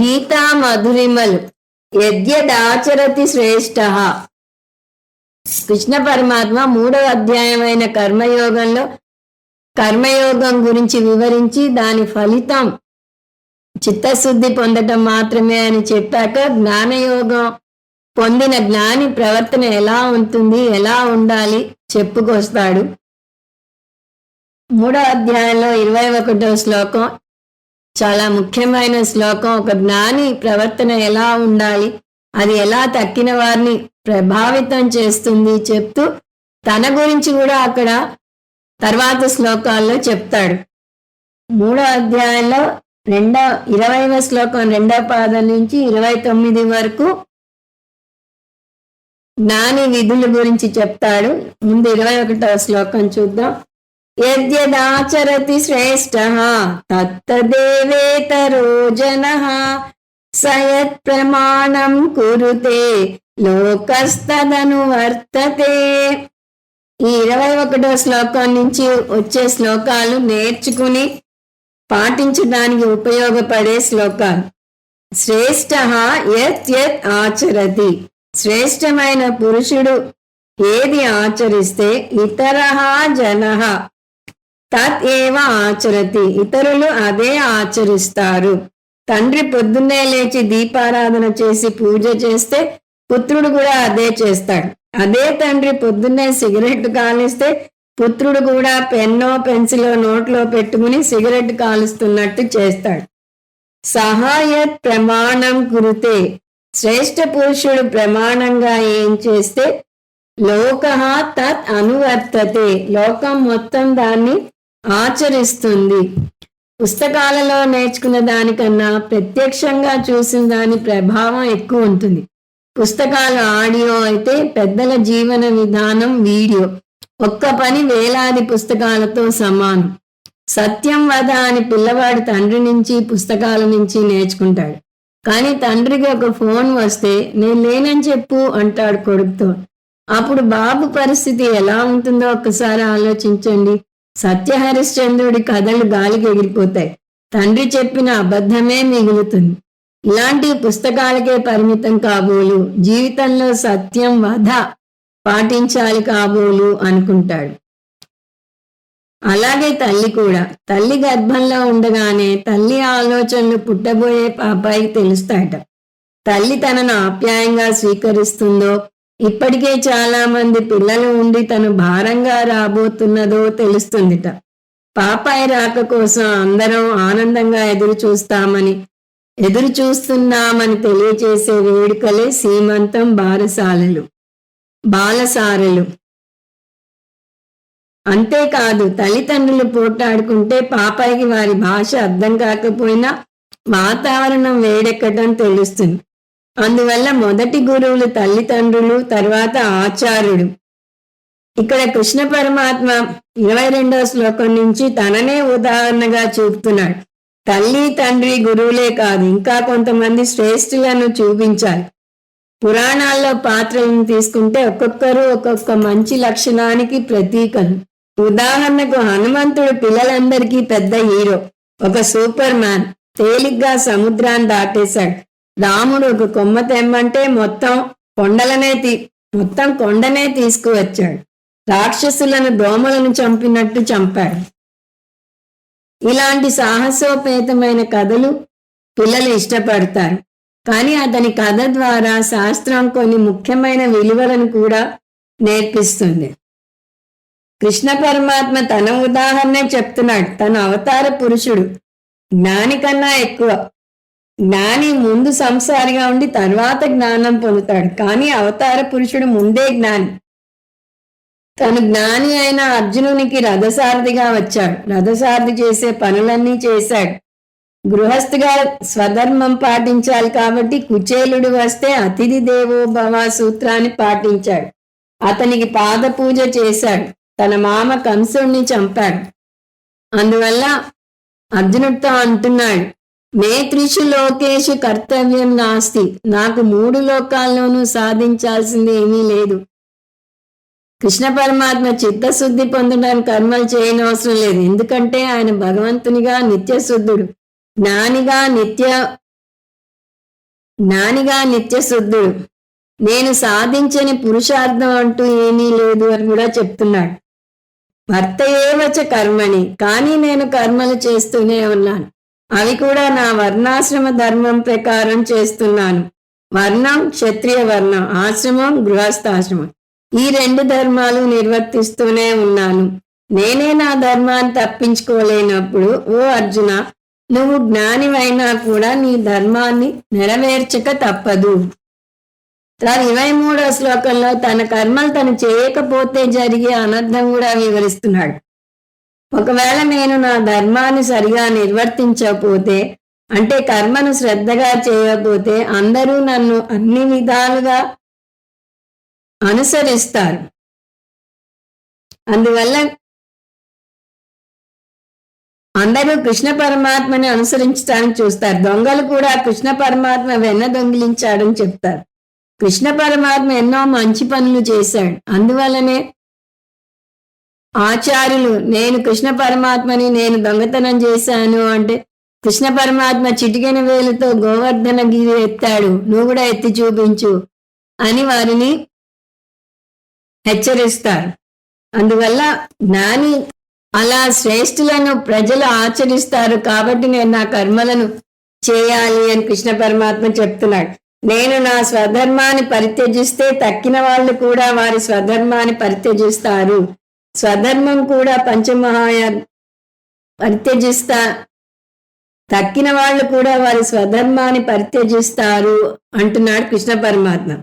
గీతా మధురిమల్ యద్యదాచరతి శ్రేష్ట. కృష్ణ పరమాత్మ మూడవ అధ్యాయమైన కర్మయోగంలో కర్మయోగం గురించి వివరించి దాని ఫలితం చిత్తశుద్ధి పొందటం మాత్రమే అని చెప్పాక జ్ఞానయోగం పొందిన జ్ఞాని ప్రవర్తన ఎలా ఉంటుంది ఎలా ఉండాలి చెప్పుకొస్తాడు. మూడో అధ్యాయంలో ఇరవై ఒకటో శ్లోకం చాలా ముఖ్యమైన శ్లోకం. ఒక జ్ఞాని ప్రవర్తన ఎలా ఉండాలి? అది ఎలా తక్కిన వారిని ప్రభావితం చేస్తుంది చెప్తూ తన గురించి కూడా అక్కడ తర్వాత శ్లోకాల్లో చెప్తాడు. మూడో అధ్యాయంలో రెండో ఇరవైవ శ్లోకం రెండో పాదం నుంచి ఇరవై తొమ్మిది వరకు జ్ఞాని విధుల గురించి చెప్తాడు. ముందు ఇరవై ఒకటో శ్లోకం చూద్దాం. యద్యదాచరతి శ్రేష్ట తత్తదేవేతరో జన సయత్ ప్రమాణం కురుతే లోకస్తదను వర్తతే. ఈ ఇరవై ఒకటో శ్లోకం నుంచి వచ్చే శ్లోకాలు నేర్చుకుని పాటించడానికి ఉపయోగపడే శ్లోకాలు. శ్రేష్ట యత్ యత్ ఆచరతి. శ్రేష్టమైన పురుషుడు ఏది ఆచరిస్తే ఇతర జన. తత్ ఏవ ఆచరతి. ఇతరులు అదే ఆచరిస్తారు. తండ్రి పొద్దున్నే లేచి దీపారాధన చేసి పూజ చేస్తే పుత్రుడు కూడా అదే చేస్తాడు. అదే తండ్రి పొద్దున్నే సిగరెట్ కాలిస్తే పుత్రుడు కూడా పెన్నో పెన్సిలో నోట్లో పెట్టుకుని సిగరెట్ కాలుస్తున్నట్టు చేస్తాడు. సహాయత్ ప్రమాణం కురితే. శ్రేష్ఠ పురుషుడు ప్రమాణంగా ఏం చేస్తే లోక తత్ అనువర్తతే. లోకం మొత్తం దాన్ని ఆచరిస్తుంది. పుస్తకాలలో నేర్చుకున్న దానికన్నా ప్రత్యక్షంగా చూసిన దాని ప్రభావం ఎక్కువ ఉంటుంది. పుస్తకాలు ఆడియో అయితే పెద్దల జీవన విధానం వీడియో. ఒక్క పని వేలాది పుస్తకాలతో సమానం. సత్యం వద అని పిల్లవాడు తండ్రి నుంచి పుస్తకాల నుంచి నేర్చుకుంటాడు. కానీ తండ్రికి ఒక ఫోన్ వస్తే నేను లేనని చెప్పు అంటాడు కొడుకుతో. అప్పుడు బాబు పరిస్థితి ఎలా ఉంటుందో ఒక్కసారి ఆలోచించండి. సత్యహరిశ్చంద్రుడి కథలు గాలికి ఎగిరిపోతాయి. తండ్రి చెప్పిన అబద్ధమే మిగులుతుంది. ఇలాంటి పుస్తకాలకే పరిమితం కాబోలు జీవితంలో సత్యం వధ పాటించాలి కాబోలు అనుకుంటాడు. అలాగే తల్లి కూడా తల్లి గర్భంలో ఉండగానే తల్లి ఆలోచనలు పుట్టబోయే పాపాయికి తెలుస్తాయట. తల్లి తనను ఆప్యాయంగా స్వీకరిస్తుందో ఇప్పటికే చాలా మంది పిల్లలు ఉండి తను భారంగా రాబోతున్నదో తెలుస్తుందిట. పాపాయి రాక కోసం అందరం ఆనందంగా ఎదురు చూస్తామని ఎదురు చూస్తున్నామని తెలియచేసే వేడుకలే సీమంతం బారసాలలు బాలసారలు. అంతేకాదు తల్లిదండ్రులు పోటాడుకుంటే పాపాయికి వారి భాష అర్థం కాకపోయినా వాతావరణం వేడెక్కడం తెలుస్తుంది. అందువల్ల మొదటి గురువులు తల్లిదండ్రులు తర్వాత ఆచార్యుడు. ఇక్కడ కృష్ణ పరమాత్మ ఇరవై రెండవ శ్లోకం నుంచి తననే ఉదాహరణగా చూపుతున్నాడు. తల్లి తండ్రి గురువులే కాదు ఇంకా కొంతమంది శ్రేష్ఠులను చూపించాలి. పురాణాల్లో పాత్రలను తీసుకుంటే ఒక్కొక్కరు ఒక్కొక్క మంచి లక్షణానికి ప్రతీకలు. ఉదాహరణకు హనుమంతుడు పిల్లలందరికీ పెద్ద హీరో ఒక సూపర్ మ్యాన్ తేలిగ్గా సముద్రాన్ని దాటేశాడు. రాముడు ఒక కొమ్మ తెమ్మంటే మొత్తం కొండలనే తీ మొత్తం కొండనే తీసుకువచ్చాడు. రాక్షసులను దోమలను చంపినట్టు చంపాడు. ఇలాంటి సాహసోపేతమైన కథలు పిల్లలు ఇష్టపడతారు. కానీ అతని కథ ద్వారా శాస్త్రం కొన్ని ముఖ్యమైన విలువలను కూడా నేర్పిస్తుంది. కృష్ణ పరమాత్మ తన ఉదాహరణే చెప్తున్నాడు. తన అవతార పురుషుడు. జ్ఞాని కన్నా ఎక్కువ. జ్ఞాని ముందు సంసారిగా ఉండి తర్వాత జ్ఞానం పొందుతాడు. కానీ అవతార పురుషుడు ముందే జ్ఞాని. తను జ్ఞాని అయిన అర్జునునికి రథసారథిగా వచ్చాడు. రథసారథి చేసే పనులన్నీ చేశాడు. గృహస్థుగా స్వధర్మం పాటించాలి కాబట్టి కుచేలుడు వస్తే అతిథి దేవో భవ సూత్రాన్ని పాటించాడు. అతనికి పాద పూజ చేశాడు. తన మామ కంసుణ్ణి చంపాడు. అందువల్ల అర్జునుడితో అంటున్నాడు. మే త్రిషు లోకేషు కర్తవ్యం నాస్తి. నాకు మూడు లోకాల్లోనూ సాధించాల్సింది ఏమీ లేదు. కృష్ణ పరమాత్మ చిత్తశుద్ధి పొందడానికి కర్మలు చేయనవసరం లేదు. ఎందుకంటే ఆయన భగవంతునిగా నిత్యశుద్ధుడు. జ్ఞానిగా నిత్య జ్ఞానిగా నిత్యశుద్ధుడు. నేను సాధించని పురుషార్థం అంటూ ఏమీ లేదు అని కూడా చెప్తున్నాడు. భర్త ఏవచ కర్మని కానీ నేను కర్మలు చేస్తూనే ఉన్నాను. అవి కూడా నా వర్ణాశ్రమ ధర్మం ప్రకారం చేస్తున్నాను. వర్ణం క్షత్రియ వర్ణం ఆశ్రమం గృహస్థాశ్రమం. ఈ రెండు ధర్మాలు నిర్వర్తిస్తూనే ఉన్నాను. నేనే నా ధర్మాన్ని తప్పించుకోలేనప్పుడు ఓ అర్జున నువ్వు జ్ఞానివైనా కూడా నీ ధర్మాన్ని నెరవేర్చక తప్పదు. తర్వాత ఇరవై మూడో శ్లోకంలో తన కర్మలు తను చేయకపోతే జరిగే అనర్థం కూడా వివరిస్తున్నాడు. ఒకవేళ నేను నా ధర్మాన్ని సరిగా నిర్వర్తించకపోతే అంటే కర్మను శ్రద్ధగా చేయకపోతే అందరూ నన్ను అన్ని విధాలుగా అనుసరిస్తారు. అందువల్ల అందరూ కృష్ణ పరమాత్మని అనుసరించడానికి చూస్తారు. దొంగలు కూడా కృష్ణ పరమాత్మ వెన్న దొంగిలించాడని చెప్తారు. కృష్ణ పరమాత్మ ఎన్నో మంచి పనులు చేశాడు. అందువల్లనే ఆచార్యులు నేను కృష్ణ పరమాత్మని నేను దొంగతనం చేశాను అంటే కృష్ణ పరమాత్మ చిటికెన వేలుతో గోవర్ధన గిరి ఎత్తాడు నువ్వు కూడా ఎత్తి చూపించు అని వారిని హెచ్చరిస్తారు. అందువల్ల జ్ఞాని అలా శ్రేష్ఠులను ప్రజలు ఆచరిస్తారు కాబట్టి నేను నా కర్మలను చేయాలి అని కృష్ణ పరమాత్మ చెప్తున్నాడు. నేను నా స్వధర్మాన్ని పరిత్యజిస్తే తక్కిన వాళ్ళు కూడా వారి స్వధర్మాన్ని పరిత్యజిస్తారు. స్వధర్మం కూడా పంచమహాయ పరిత్యజిస్తా తక్కిన వాళ్ళు కూడా వారి స్వధర్మాన్ని పరిత్యజిస్తారు అంటున్నాడు కృష్ణ పరమాత్మ.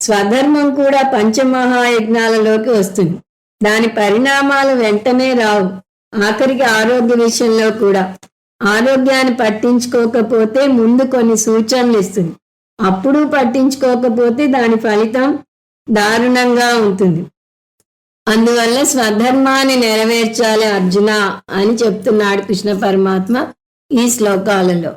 స్వధర్మం కూడా పంచమహాయజ్ఞాలలోకి వస్తుంది. దాని పరిణామాలు వెంటనే రావు. ఆఖరికి ఆరోగ్య విషయంలో కూడా. ఆరోగ్యాన్ని పట్టించుకోకపోతే ముందు కొన్ని సూచనలు ఇస్తుంది. అప్పుడు పట్టించుకోకపోతే దాని ఫలితం దారుణంగా ఉంటుంది. అందువల్ల స్వధర్మాన్ని నెరవేర్చాలి అర్జున అని చెప్తున్నాడు కృష్ణ పరమాత్మ ఈ శ్లోకాలలో.